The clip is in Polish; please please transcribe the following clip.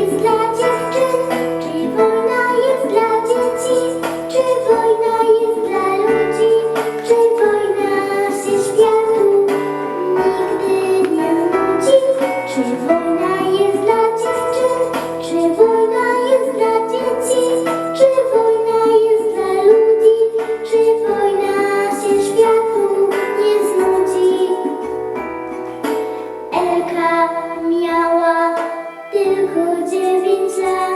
jest dla dziewczyn? Czy wojna jest dla dzieci? Czy wojna jest dla ludzi? Czy wojna się światu nigdy nie nudzi? Czy wojna jest dla dziewczyn? Czy wojna jest dla dzieci? Czy wojna jest dla ludzi? Czy wojna się światu nie znudzi? Elka miała Khuya.